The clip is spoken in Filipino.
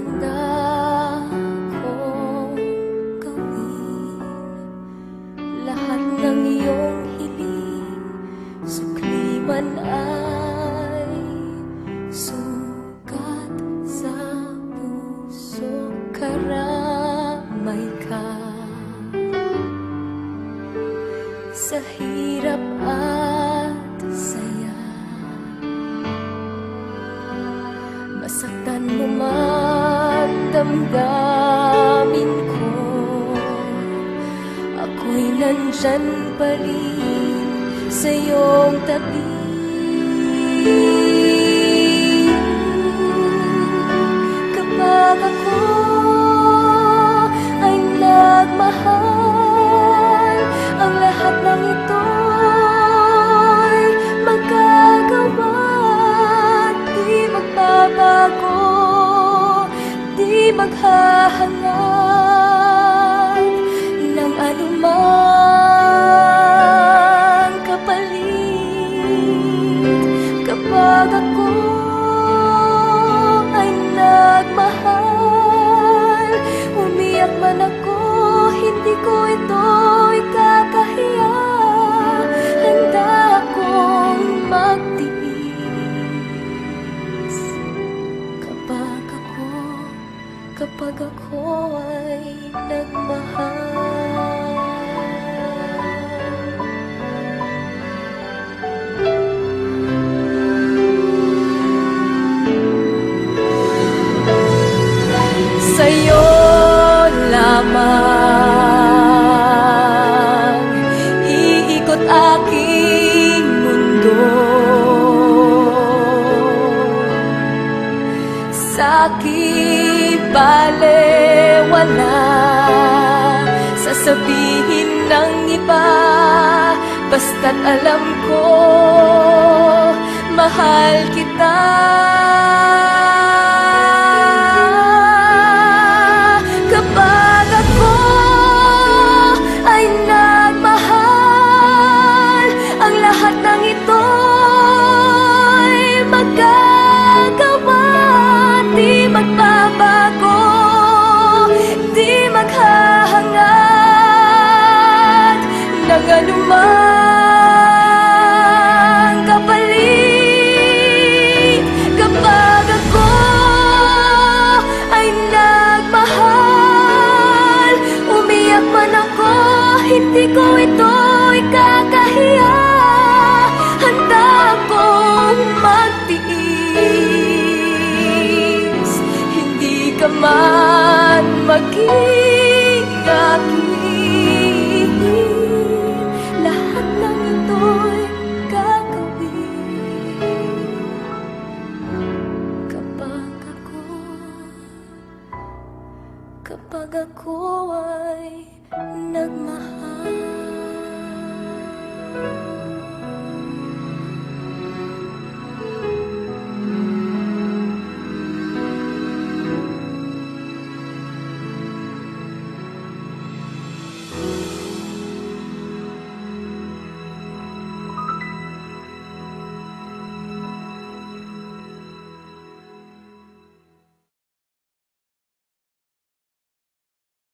handa kong gawin. Lahat ng iyong hiling sukliman ay sukat sa puso. Karamay ka. Sa hirap at sa'yo damdamin ko Ako'y nandyan pa rin sa iyong tabi di maghahangad Ng anumang kapalit. Kapag ako Sa'ki balewala Sasabihin ng iba Basta't alam ko Mahal kita Anumang kapalit Kapag ako ay nagmahal Umiyak man ako, hindi ko ito Handa akong magtiis Hindi ka man maging kapag ako ay nagmahal.